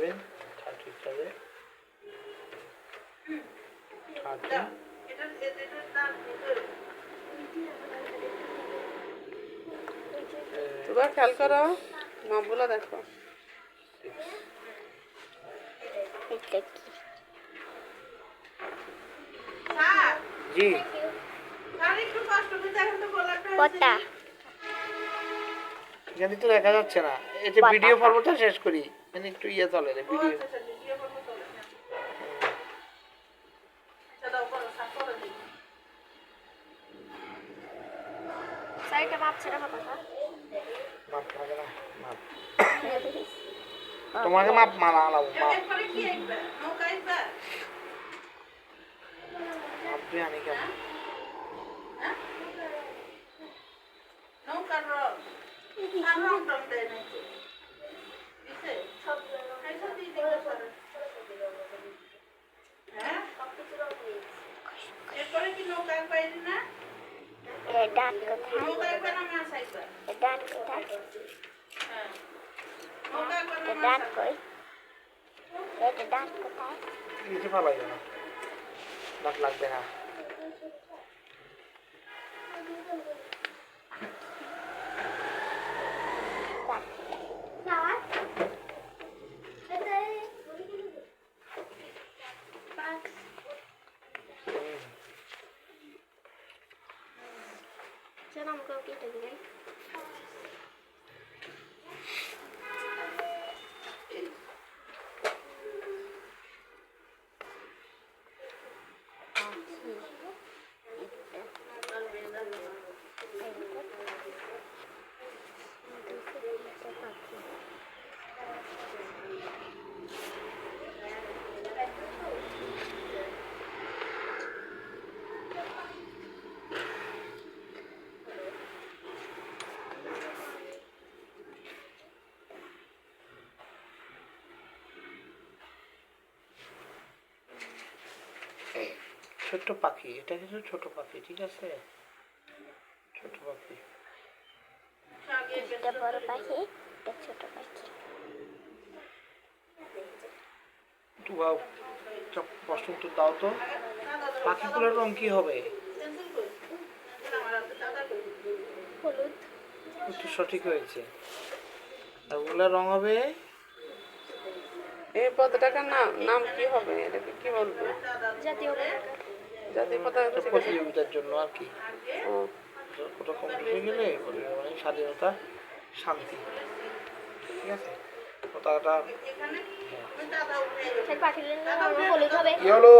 Seven thirty seven thirty তোমরা খেয়াল করো মামগুলো দেখো। জি। পটা এখানে তো দেখা যাচ্ছে না। এই ভিডিও পর্বটা শেষ করি। মানে একটু ইয়ে চলে রে ভিডিও। তোমাকে মাপ মারা আলাবো মাপ মাপ আনি কেমন? এটা ডাট কোথায় নিচে ফালাই দাঁত লাগবে না। 남겨오게 됐네. ছোট্ট পাখি এটা কিন্তু ছোট পাখি ঠিক আছে? ছোট পাখি। এটা বড় পাখি এটা ছোট পাখি। একটু প্রশ্ন উত্তর দাও তো। পাখিগুলোর রং কি হবে? হলুদ। উত্তর সঠিক হয়েছে। আর ওগুলোর রং হবে? এই পতাকার নাম নাম কি হবে? এটাকে কি বলব? জাতীয় জাতীয় পতাকা প্রতিযোগিতার জন্য আর কি। ওটা কমপ্লিট হয়ে গেলে মানে স্বাধীনতা শান্তি। ঠিক আছে? পতাকাটা হলো?